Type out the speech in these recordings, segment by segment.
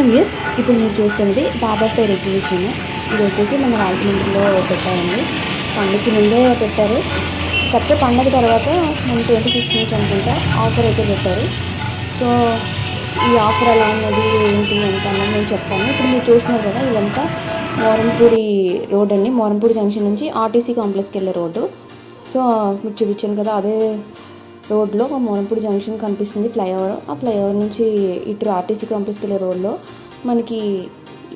Five years ఇప్పుడు మీరు చూస్తుంది బాబా పేరు ఎగ్జిబిషన్. ఇది వచ్చేసి మన రాజమండ్రిలో పెట్టారండి. పండుగ ముందే పెట్టారు. కరెక్ట్ పండగ తర్వాత మనం ట్వంటీ సిక్స్ నుంచి అనుకుంటా ఆఫర్ అయితే పెట్టారు. సో ఈ ఆఫర్ ఎలా ఉన్నది ఏంటి ఎంత అన్నది నేను చెప్తాను. ఇప్పుడు మీరు చూస్తున్నారు కదా ఇదంతా మోరంపూడి రోడ్ అండి. మోరంపూడి జంక్షన్ నుంచి ఆర్టీసీ కాంప్లెక్స్కి వెళ్ళే రోడ్డు. సో మీకు చూపించాను కదా అదే రోడ్లో ఒక మోనంపూడి జంక్షన్ కనిపిస్తుంది ఫ్లైఓవర్. ఆ ఫ్లైఓవర్ నుంచి ఇటు ఆర్టీసీ కాంప్లెక్స్కి వెళ్ళే రోడ్లో మనకి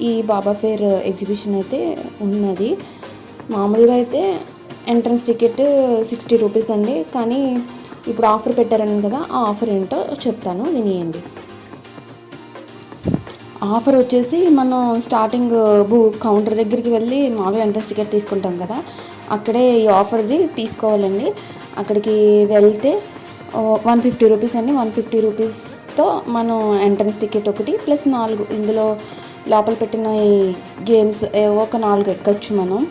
ఈ బాబా ఫేర్ ఎగ్జిబిషన్ అయితే ఉన్నది. మామూలుగా అయితే ఎంట్రన్స్ టికెట్ సిక్స్టీ రూపీస్ అండి. కానీ ఇప్పుడు ఆఫర్ పెట్టారని కదా ఆ ఆఫర్ ఏంటో చెప్తాను వినియండి. ఆఫర్ వచ్చేసి మనం స్టార్టింగ్ బు కౌంటర్ దగ్గరికి వెళ్ళి మామూలుగా ఎంట్రన్స్ టికెట్ తీసుకుంటాం కదా. అక్కడే ఈ ఆఫర్ది తీసుకోవాలండి. అక్కడికి వెళ్తే వన్ ఫిఫ్టీ రూపీస్ అండి. వన్ ఫిఫ్టీ రూపీస్తో మనం ఎంట్రన్స్ టికెట్ ఒకటి ప్లస్ నాలుగు ఇందులో లోపల పెట్టిన ఈ గేమ్స్ ఏవో ఒక నాలుగు ఎక్కొచ్చు మనం.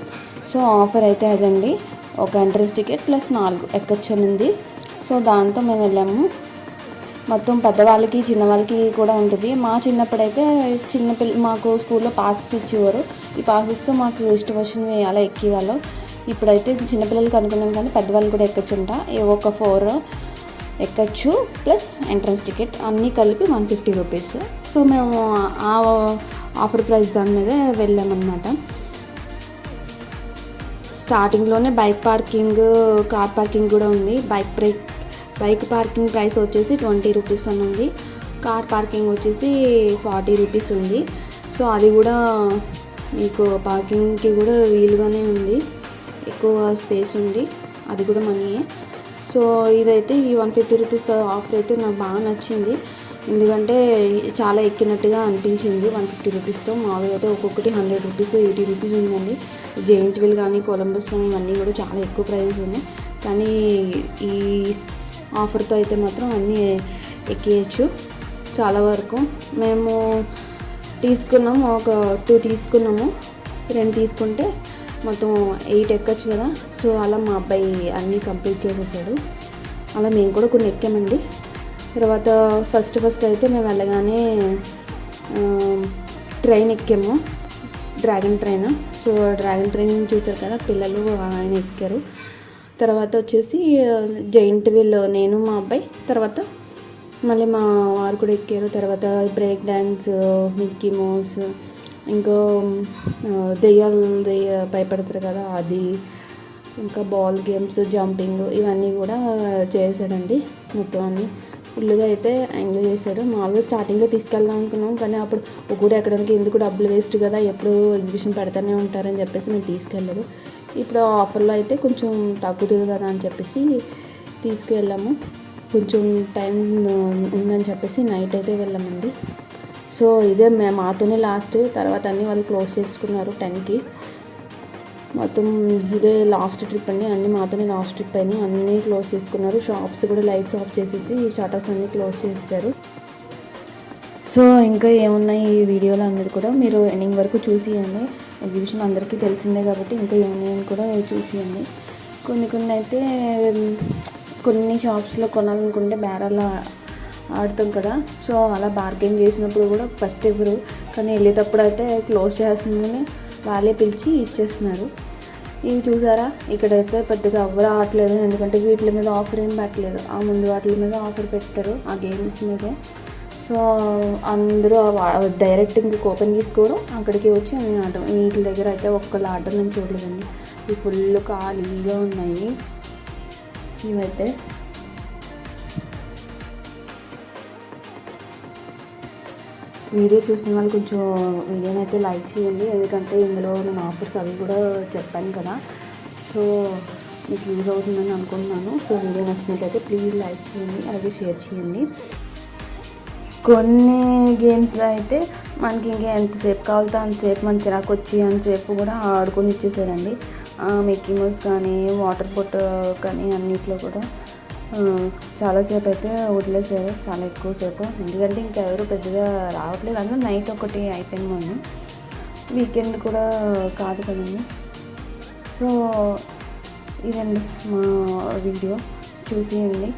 సో ఆఫర్ అయితే అదండి. ఒక ఎంట్రన్స్ టికెట్ ప్లస్ నాలుగు ఎక్కొచ్చు అని ఉంది సో దాంతో మేము వెళ్ళాము. మొత్తం పెద్దవాళ్ళకి చిన్నవాళ్ళకి కూడా ఉంటుంది. మా చిన్నప్పుడైతే చిన్నపిల్ల మాకు స్కూల్లో పాసెస్ ఇచ్చేవారు. ఈ పాసెస్తో మాకు ఇష్టం వచ్చినవి అలా ఎక్కేవాళ్ళం. ఇప్పుడైతే చిన్నపిల్లలకి అనుకున్నాం కానీ పెద్దవాళ్ళు కూడా ఎక్కొచ్చుంట. ఏవో ఒక ఫోర్ ఎక్కచ్చు ప్లస్ ఎంట్రన్స్ టికెట్ అన్నీ కలిపి వన్ ఫిఫ్టీ రూపీస్ సో మేము ఆ ఆఫర్ ప్రైస్ దాని మీద వెళ్ళామన్నమాట. స్టార్టింగ్లోనే బైక్ పార్కింగ్ కార్ పార్కింగ్ కూడా ఉంది. Bike break bike parking price వచ్చేసి ట్వంటీ రూపీస్ అని ఉంది. కార్ పార్కింగ్ వచ్చేసి ఫార్టీ రూపీస్ ఉంది. సో అది కూడా మీకు పార్కింగ్కి కూడా వీలుగానే ఉంది. ఎక్కువ స్పేస్ ఉంది. అది కూడా మనీయే సో ఇదైతే ఈ వన్ ఫిఫ్టీ రూపీస్ ఆఫర్ అయితే నాకు బాగా నచ్చింది. ఎందుకంటే చాలా ఎక్కినట్టుగా అనిపించింది వన్ ఫిఫ్టీ రూపీస్తో. మామూలుగా అయితే ఒక్కొక్కటి హండ్రెడ్ రూపీస్ ఎయిటీ రూపీస్ ఉందండి. జెయింట్ వీల్ కానీ కొలంబస్ కానీ ఇవన్నీ కూడా చాలా ఎక్కువ ప్రైజెస్ ఉన్నాయి. కానీ ఈ ఆఫర్తో అయితే మాత్రం అన్నీ ఎక్కేయచ్చు చాలా వరకు. మేము తీసుకున్నాము ఒక టూ తీసుకున్నాము. రెండు తీసుకుంటే మొత్తం ఎయిట్ ఎక్కచ్చు కదా. సో అలా మా అబ్బాయి అన్నీ కంప్లీట్ చేసేసాడు. అలా మేము కూడా కొన్ని ఎక్కామండి. తర్వాత ఫస్ట్ ఫస్ట్ అయితే మేము వెళ్ళగానే ట్రైన్ ఎక్కాము. Dragon train. So dragon train చూసారు కదా పిల్లలు ఆయన ఎక్కారు. తర్వాత వచ్చేసి జైంట్ వీల్ నేను మా అబ్బాయి. తర్వాత మళ్ళీ మా వారు కూడా ఎక్కారు. తర్వాత బ్రేక్ డ్యాన్స్ మిక్కీ మౌస్ ఇంకా దెయ్యాలు దెయ్య భయపడతారు కదా అది. ఇంకా బాల్ గేమ్స్ జంపింగ్ ఇవన్నీ కూడా చేశాడండి మొత్తం అన్నీ ఫుల్గా అయితే ఎంజాయ్ చేశాడు. మామూలుగా స్టార్టింగ్లో తీసుకెళ్దాం అనుకున్నాం కానీ అప్పుడు ఒక కూడా ఎక్కడానికి ఎందుకు డబ్బులు వేస్ట్ కదా ఎప్పుడు ఎగ్జిబిషన్ పెడతానే ఉంటారని చెప్పేసి మేము తీసుకెళ్ళలేదు ఇప్పుడు ఆఫర్లో అయితే కొంచెం తగ్గుతుంది కదా అని చెప్పేసి తీసుకువెళ్ళాము కొంచెం టైం ఉందని చెప్పేసి నైట్ అయితే వెళ్ళామండి. సో ఇదే మే- మాతోనే లాస్ట్ తర్వాత అన్నీ వాళ్ళు క్లోజ్ చేసుకున్నారు టెన్కి. మొత్తం ఇదే లాస్ట్ ట్రిప్ అండి. అన్ని మాతోనే లాస్ట్ ట్రిప్ అయినాయి అన్నీ క్లోజ్ చేసుకున్నారు. షాప్స్ కూడా లైట్స్ ఆఫ్ చేసేసి షటర్స్ అన్నీ క్లోజ్ చేశారు సో ఇంకా ఏమున్నాయి ఈ వీడియోలో అన్నది కూడా మీరు ఎండింగ్ వరకు చూసియండి. ఎగ్జిబిషన్ అందరికీ తెలిసిందే కాబట్టి ఇంకా ఏమున్నాయని కూడా చూసియండి. కొన్ని కొన్ని అయితే కొన్ని షాప్స్లో కొనాలనుకుంటే బేరాలు ఆడతాం కదా. సో అలా బార్గెన్ చేసినప్పుడు కూడా ఫస్ట్ ఎవరు కానీ వెళ్ళేటప్పుడు అయితే క్లోజ్ చేస్తుందని వాళ్ళే పిలిచి ఇచ్చేస్తున్నారు. ఇవి చూసారా? ఇక్కడైతే పెద్దగా ఎవ్వరు ఆడలేదు ఎందుకంటే వీటి మీద ఆఫర్ ఏం పెట్టలేదు. ఆ ముందు వాటి మీద ఆఫర్ పెట్టారు ఆ గేమ్స్ మీద. సో అందరూ డైరెక్ట్ ఇంక ఓపెన్ తీసుకోవడం అక్కడికి వచ్చి నేను ఆడడం. వీటి దగ్గర అయితే ఒక్కళ్ళు ఆడడం నేను చూడలేదండి. ఇవి ఫుల్ ఖాళీగా ఉన్నాయి. ఇవైతే వీడియో చూసిన వాళ్ళు కొంచెం వీడియోని అయితే లైక్ చేయండి. ఎందుకంటే ఇందులో నేను ఆఫర్స్ అవి కూడా చెప్పాను కదా. సో మీకు యూజ్ అవుతుందని అనుకుంటున్నాను. సో వీడియో నచ్చినట్లయితే ప్లీజ్ లైక్ చేయండి అలాగే షేర్ చేయండి. కొన్ని గేమ్స్ అయితే మనకి ఇంకా ఎంతసేపు కావాలితే అంతసేపు మన చిరాకు వచ్చి అంతసేపు కూడా ఆడుకొని ఇచ్చేసారండి మిక్కీ మౌస్ కానీ వాటర్ బొట్ కానీ అన్నిట్లో కూడా. చాలాసేపు అయితే వదిలేసారు చాలా ఎక్కువసేపు ఎందుకంటే ఇంకెవరు పెద్దగా రావట్లేదు. అందులో నైట్ ఒకటి అయిపోయింది మనం వీకెండ్ కూడా కాదు కదండి. సో ఇదండి మా వీడియో. చూసేయండి.